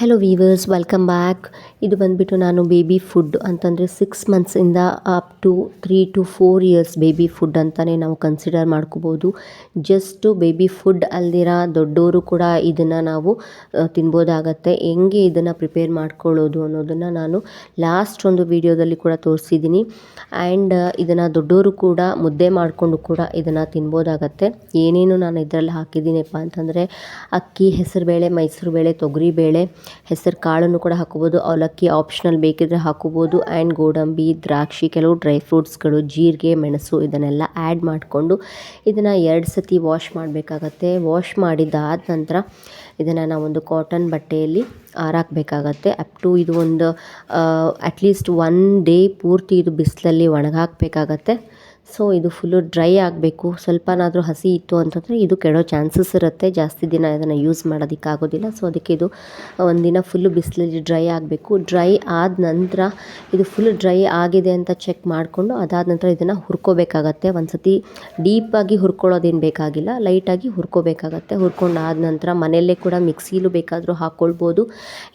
Hello viewers welcome back ಇದು ಬಂದುಬಿಟ್ಟು ನಾನು ಬೇಬಿ ಫುಡ್ ಅಂತಂದರೆ six ಮಂತ್ಸಿಂದ up to three to four years baby food ಅಂತಲೇ ನಾವು ಕನ್ಸಿಡರ್ ಮಾಡ್ಕೋಬೋದು. ಜಸ್ಟು ಬೇಬಿ ಫುಡ್ ಅಲ್ದಿರ ದೊಡ್ಡವರು ಕೂಡ ಇದನ್ನು ನಾವು ತಿನ್ಬೋದಾಗತ್ತೆ. ಹೆಂಗೆ ಇದನ್ನು ಪ್ರಿಪೇರ್ ಮಾಡ್ಕೊಳ್ಳೋದು ಅನ್ನೋದನ್ನು ನಾನು ಲಾಸ್ಟ್ ಒಂದು ವಿಡಿಯೋದಲ್ಲಿ ಕೂಡ ತೋರಿಸಿದ್ದೀನಿ ಆ್ಯಂಡ್ ಇದನ್ನು ದೊಡ್ಡವರು ಕೂಡ ಮುದ್ದೆ ಮಾಡಿಕೊಂಡು ಕೂಡ ಇದನ್ನು ತಿನ್ಬೋದಾಗತ್ತೆ. ಏನೇನು ನಾನು ಇದರಲ್ಲಿ ಹಾಕಿದ್ದೀನಪ್ಪ ಅಂತಂದರೆ ಅಕ್ಕಿ, ಹೆಸರುಬೇಳೆ, ಮೈಸೂರುಬೇಳೆ, ತೊಗರಿಬೇಳೆ ಹೆಸರು ಕಾಳನ್ನು ಕೂಡ ಹಾಕೋಬೋದು ಅವಲಕ್ಕಿ ಆಪ್ಷನಲ್ ಬೇಕಿದ್ರೆ ಹಾಕೋಬೋದು ಆ್ಯಂಡ್ ಗೋಡಂಬಿ, ದ್ರಾಕ್ಷಿ, ಕೆಲವು ಡ್ರೈ ಫ್ರೂಟ್ಸ್ಗಳು ಜೀರಿಗೆ, ಮೆಣಸು ಇದನ್ನೆಲ್ಲ ಆ್ಯಡ್ ಮಾಡಿಕೊಂಡು ಇದನ್ನು ಎರಡು ಸತಿ ವಾಶ್ ಮಾಡಬೇಕಾಗತ್ತೆ. ವಾಶ್ ಮಾಡಿದ್ದಾದ ನಂತರ ಇದನ್ನು ನಾವೊಂದು ಕಾಟನ್ ಬಟ್ಟೆಯಲ್ಲಿ ಆರಾಕಬೇಕಾಗತ್ತೆ ಅಪ್ ಟು ಇದು ಒಂದು ಅಟ್ಲೀಸ್ಟ್ ಒನ್ ಡೇ ಪೂರ್ತಿ ಇದು ಬಿಸಿಲಲ್ಲಿ ಒಣಗಾಕಬೇಕಾಗತ್ತೆ. ಸೊ ಇದು ಫುಲ್ಲು ಡ್ರೈ ಆಗಬೇಕು. ಸ್ವಲ್ಪನಾದರೂ ಹಸಿ ಇತ್ತು ಅಂತಂದರೆ ಇದು ಕೆಡೋ ಚಾನ್ಸಸ್ ಇರುತ್ತೆ. ಜಾಸ್ತಿ ದಿನ ಇದನ್ನು ಯೂಸ್ ಮಾಡೋದಕ್ಕಾಗೋದಿಲ್ಲ ಸೊ ಅದಕ್ಕೆ ಇದು ಒಂದಿನ ಫುಲ್ಲು ಬಿಸಿಲಲ್ಲಿ ಡ್ರೈ ಆಗಬೇಕು. ಡ್ರೈ ಆದ ನಂತರ ಇದು ಫುಲ್ ಡ್ರೈ ಆಗಿದೆ ಅಂತ ಚೆಕ್ ಮಾಡಿಕೊಂಡು ಅದಾದ ನಂತರ ಇದನ್ನು ಹುರ್ಕೋಬೇಕಾಗತ್ತೆ. ಒಂದು ಸತಿ ಡೀಪಾಗಿ ಹುರ್ಕೊಳ್ಳೋದೇನು ಬೇಕಾಗಿಲ್ಲ. ಲೈಟಾಗಿ ಹುರ್ಕೋಬೇಕಾಗತ್ತೆ. ಹುರ್ಕೊಂಡು ಆದ ನಂತರ ಮನೆಯಲ್ಲೇ ಕೂಡ ಮಿಕ್ಸಿಲೂ ಬೇಕಾದರೂ ಹಾಕ್ಕೊಳ್ಬೋದು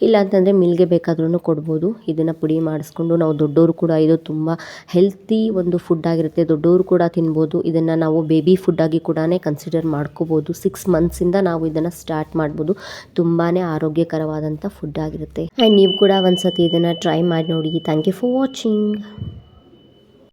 ಇಲ್ಲ ಅಂತಂದರೆ ಮಿಲ್ಗೆ ಬೇಕಾದ್ರೂ ಕೊಡ್ಬೋದು. ಇದನ್ನು ಪುಡಿ ಮಾಡಿಸ್ಕೊಂಡು ನಾವು ದೊಡ್ಡವರು ಕೂಡ ಇದು ತುಂಬ ಹೆಲ್ತಿ ಒಂದು ಫುಡ್ ಆಗಿರುತ್ತೆ. ದೊಡ್ಡವರು ಕೂಡ ತಿನ್ಬೋದು. ಇದನ್ನು ನಾವು ಬೇಬಿ ಫುಡ್ಡಾಗಿ ಕೂಡ ಕನ್ಸಿಡರ್ ಮಾಡ್ಕೋಬೋದು. ಸಿಕ್ಸ್ ಮಂತ್ಸಿಂದ ನಾವು ಇದನ್ನು ಸ್ಟಾರ್ಟ್ ಮಾಡ್ಬೋದು. ತುಂಬಾ ಆರೋಗ್ಯಕರವಾದಂಥ ಫುಡ್ ಆಗಿರುತ್ತೆ. ಆ್ಯಂಡ್ ನೀವು ಕೂಡ ಒಂದು ಸತಿ ಇದನ್ನು ಟ್ರೈ ಮಾಡಿ ನೋಡಿ. Thank you for watching